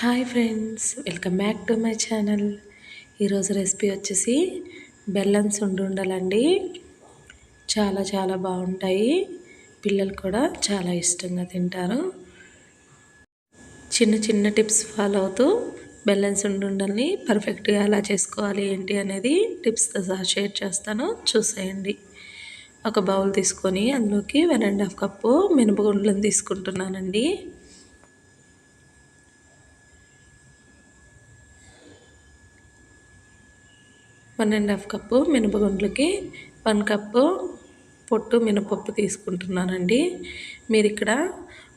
Hi friends welcome back to my channel. ఈరోజు recipe వచ్చేసి బెల్లం సుండుండలండి చాలా చాలా బాగుంటాయి. పిల్లలు కూడా చాలా ఇష్టంగా తింటారు. చిన్న చిన్న టిప్స్ ఫాలో అవుతూ బెల్లం సుండుండల్ని పర్ఫెక్ట్గా ఎలా చేసుకోవాలి ఏంటి అనేది టిప్స్తో సహా షేర్ చేస్తాను. చూసేయండి. ఒక బౌల్ తీసుకొని అందులోకి వన్ అండ్ హాఫ్ కప్పు మినపగుండ్లను తీసుకుంటున్నానండి. వన్ అండ్ హాఫ్ కప్పు మినపగుండ్లకి వన్ కప్పు పొట్టు మినపప్పు తీసుకుంటున్నానండి. మీరు ఇక్కడ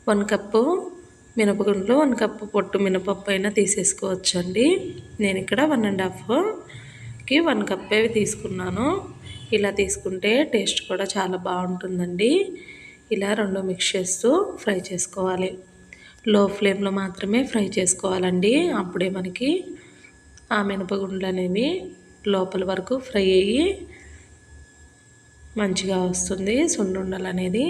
వన్ కప్పు మినపగుండ్లు వన్ కప్పు పొట్టు మినపప్పు అయినా తీసేసుకోవచ్చు అండి నేను ఇక్కడ వన్ అండ్ హాఫ్కి వన్ కప్పే తీసుకున్నాను. ఇలా తీసుకుంటే టేస్ట్ కూడా చాలా బాగుంటుందండి. ఇలా రెండు మిక్స్ చేస్తూ ఫ్రై చేసుకోవాలి. లో ఫ్లేమ్లో మాత్రమే ఫ్రై చేసుకోవాలండి. అప్పుడే మనకి ఆ మినపగుండ్లు అనేవి లోపల వరకు ఫ్రై అయ్యి మంచిగా వస్తుంది సున్నుండలు అనేది.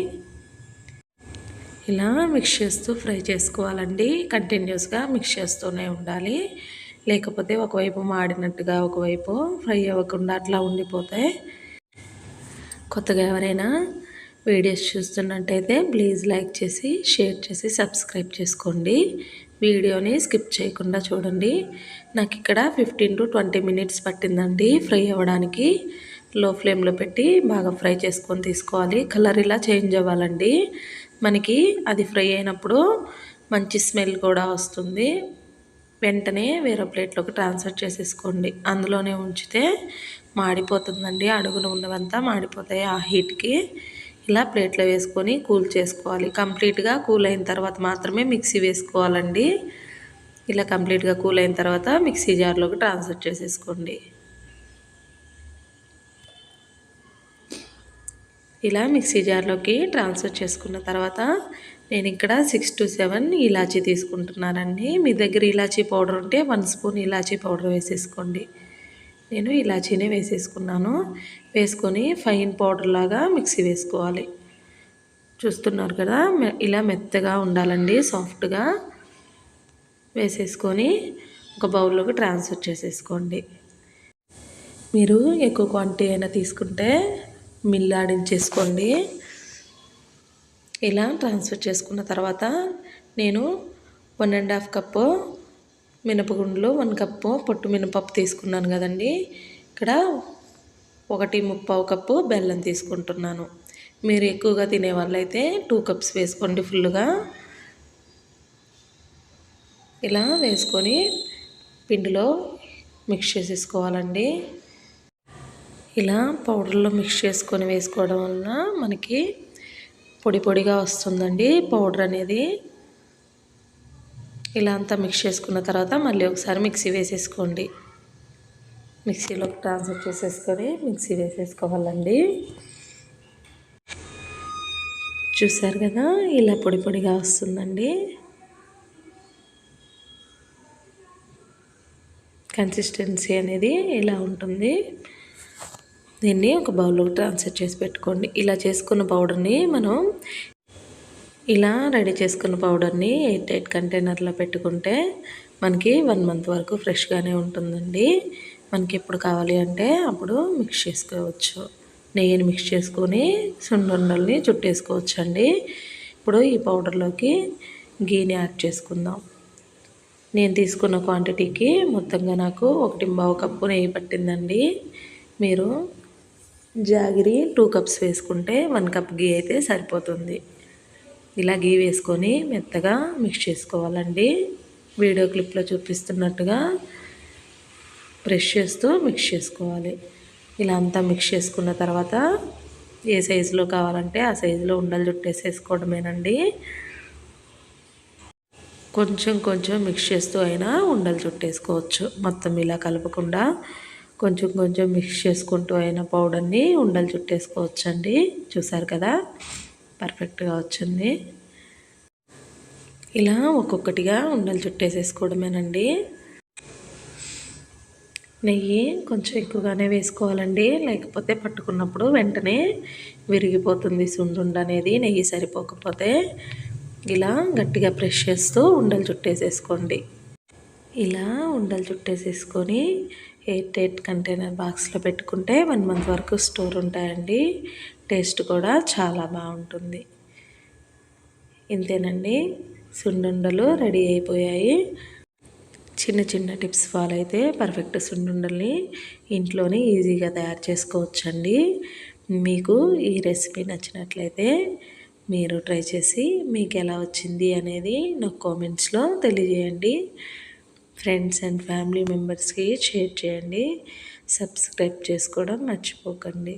ఇలా మిక్స్ చేస్తూ ఫ్రై చేసుకోవాలండి. కంటిన్యూస్గా మిక్స్ చేస్తూనే ఉండాలి. లేకపోతే ఒకవైపు మాడినట్టుగా ఒకవైపు ఫ్రై అవ్వకుండా అట్లా ఉండిపోతాయి కొత్తగా ఎవరైనా వీడియోస్ చూస్తున్నట్టయితే ప్లీజ్ లైక్ చేసి షేర్ చేసి సబ్స్క్రైబ్ చేసుకోండి. వీడియోని స్కిప్ చేయకుండా చూడండి. నాకు ఇక్కడ ఫిఫ్టీన్ టు ట్వంటీ మినిట్స్ పట్టిందండి ఫ్రై అవ్వడానికి. లో ఫ్లేమ్లో పెట్టి బాగా ఫ్రై చేసుకొని తీసుకోవాలి. కలర్ ఇలా చేంజ్ అవ్వాలండి. మనకి అది ఫ్రై అయినప్పుడు మంచి స్మెల్ కూడా వస్తుంది. వెంటనే వేరే ప్లేట్లోకి ట్రాన్స్ఫర్ చేసేసుకోండి. అందులోనే ఉంచితే మాడిపోతుందండి. అడుగున ఉన్నవంతా మాడిపోతాయి ఆ హీట్కి. ఇలా ప్లేట్లో వేసుకొని కూల్ చేసుకోవాలి. కంప్లీట్గా కూల్ అయిన తర్వాత మాత్రమే మిక్సీ వేసుకోవాలండి. ఇలా కంప్లీట్గా కూల్ అయిన తర్వాత మిక్సీ జార్లోకి ట్రాన్స్ఫర్ చేసేసుకోండి. ఇలా మిక్సీ జార్లోకి ట్రాన్స్ఫర్ చేసుకున్న తర్వాత నేను ఇక్కడ సిక్స్ టు సెవెన్ ఇలాచీ తీసుకుంటున్నానండి. మీ దగ్గర ఇలాచీ పౌడర్ ఉంటే వన్ స్పూన్ ఇలాచీ పౌడర్ వేసేసుకోండి. నేను ఇలాచీనే వేసేసుకున్నాను. వేసుకొని ఫైన్ పౌడర్ లాగా మిక్సీ వేసుకోవాలి. చూస్తున్నారు కదా ఇలా మెత్తగా ఉండాలండి సాఫ్ట్గా వేసేసుకొని ఒక బౌల్లోకి ట్రాన్స్ఫర్ చేసేసుకోండి. మీరు ఎక్కువ క్వాంటిటీ అయినా తీసుకుంటే మిల్ ఆడించేసుకోండి. ఇలా ట్రాన్స్ఫర్ చేసుకున్న తర్వాత నేను వన్ అండ్ హాఫ్ కప్పు మినపగుండ్లు వన్ కప్పు పొట్టు మినపప్పు తీసుకున్నాను కదండి. ఇక్కడ ఒకటి ముప్పావు కప్పు బెల్లం తీసుకుంటున్నాను. మీరు ఎక్కువగా తినే వాళ్ళైతే టూ కప్స్ వేసుకోండి ఫుల్గా ఇలా వేసుకొని పిండిలో మిక్స్ చేసేసుకోవాలండి. ఇలా పౌడర్లో మిక్స్ చేసుకొని వేసుకోవడం వలన మనకి పొడి పొడిగా వస్తుందండి పౌడర్ అనేది. ఇలా అంతా మిక్స్ చేసుకున్న తర్వాత మళ్ళీ ఒకసారి మిక్సీ వేసేసుకోండి. మిక్సీలోకి ట్రాన్స్ఫర్ చేసేసుకొని మిక్సీ వేసేసుకోవాలండి. చూసారు కదా ఇలా పొడి పొడిగా వస్తుందండి. కన్సిస్టెన్సీ అనేది ఇలా ఉంటుంది. దీన్ని ఒక బౌల్లోకి ట్రాన్స్ఫర్ చేసి పెట్టుకోండి. ఇలా చేసుకున్న పౌడర్ని మనం ఇలా రెడీ చేసుకున్న పౌడర్ని ఎయిట్ ఎయిట్ కంటైనర్లో పెట్టుకుంటే మనకి వన్ మంత్ వరకు ఫ్రెష్గానే ఉంటుందండి. మనకి ఎప్పుడు కావాలి అంటే అప్పుడు మిక్స్ చేసుకోవచ్చు. నెయ్యిని మిక్స్ చేసుకొని సున్నుండల్ని చుట్టేసుకోవచ్చు అండి ఇప్పుడు ఈ పౌడర్లోకి గీని యాడ్ చేసుకుందాం. నేను తీసుకున్న క్వాంటిటీకి మొత్తంగా నాకు ఒకటి బావు కప్పు నెయ్యి పట్టిందండి. మీరు జాగిరి టూ కప్స్ వేసుకుంటే వన్ కప్ గీ అయితే సరిపోతుంది. ఇలా గీ వేసుకొని మెత్తగా మిక్స్ చేసుకోవాలండి. వీడియో క్లిప్లో చూపిస్తున్నట్టుగా బ్రష్ చేస్తూ మిక్స్ చేసుకోవాలి. ఇలా అంతా మిక్స్ చేసుకున్న తర్వాత ఏ సైజులో కావాలంటే ఆ సైజులో ఉండలు చుట్టేసేసుకోవడమేనండి. కొంచెం కొంచెం మిక్స్ చేస్తూ అయినా ఉండలు చుట్టేసుకోవచ్చు. మొత్తం ఇలా కలపకుండా కొంచెం కొంచెం మిక్స్ చేసుకుంటూ అయినా పౌడర్ని ఉండలు చుట్టేసుకోవచ్చు అండి చూసారు కదా? పర్ఫెక్ట్గా వచ్చింది. ఇలా ఒక్కొక్కటిగా ఉండలు చుట్టేసేసుకోవడమేనండి. నెయ్యి కొంచెం ఎక్కువగానే వేసుకోవాలండి. లేకపోతే పట్టుకున్నప్పుడు వెంటనే విరిగిపోతుంది సుండుండ అనేది నెయ్యి సరిపోకపోతే. ఇలా గట్టిగా ప్రెష్ చేస్తూ ఉండలు చుట్టేసేసుకోండి. ఇలా ఉండలు చుట్టేసేసుకొని ఎయిట్ ఎయిట్ కంటైనర్ బాక్స్లో పెట్టుకుంటే వన్ మంత్ వరకు స్టోర్ ఉంటాయండి. టేస్ట్ కూడా చాలా బాగుంటుంది. ఇంతేనండి. సున్నుండలు రెడీ అయిపోయాయి. చిన్న చిన్న టిప్స్ ఫాలో అయితే పర్ఫెక్ట్ సున్నుండల్ని ఇంట్లోనే ఈజీగా తయారు చేసుకోవచ్చండి. మీకు ఈ రెసిపీ నచ్చినట్లయితే మీరు ట్రై చేసి మీకు ఎలా వచ్చింది అనేది నాకు కామెంట్స్లో తెలియజేయండి. ఫ్రెండ్స్ అండ్ ఫ్యామిలీ మెంబర్స్కి షేర్ చేయండి. సబ్స్క్రైబ్ చేసుకోవడం మర్చిపోకండి.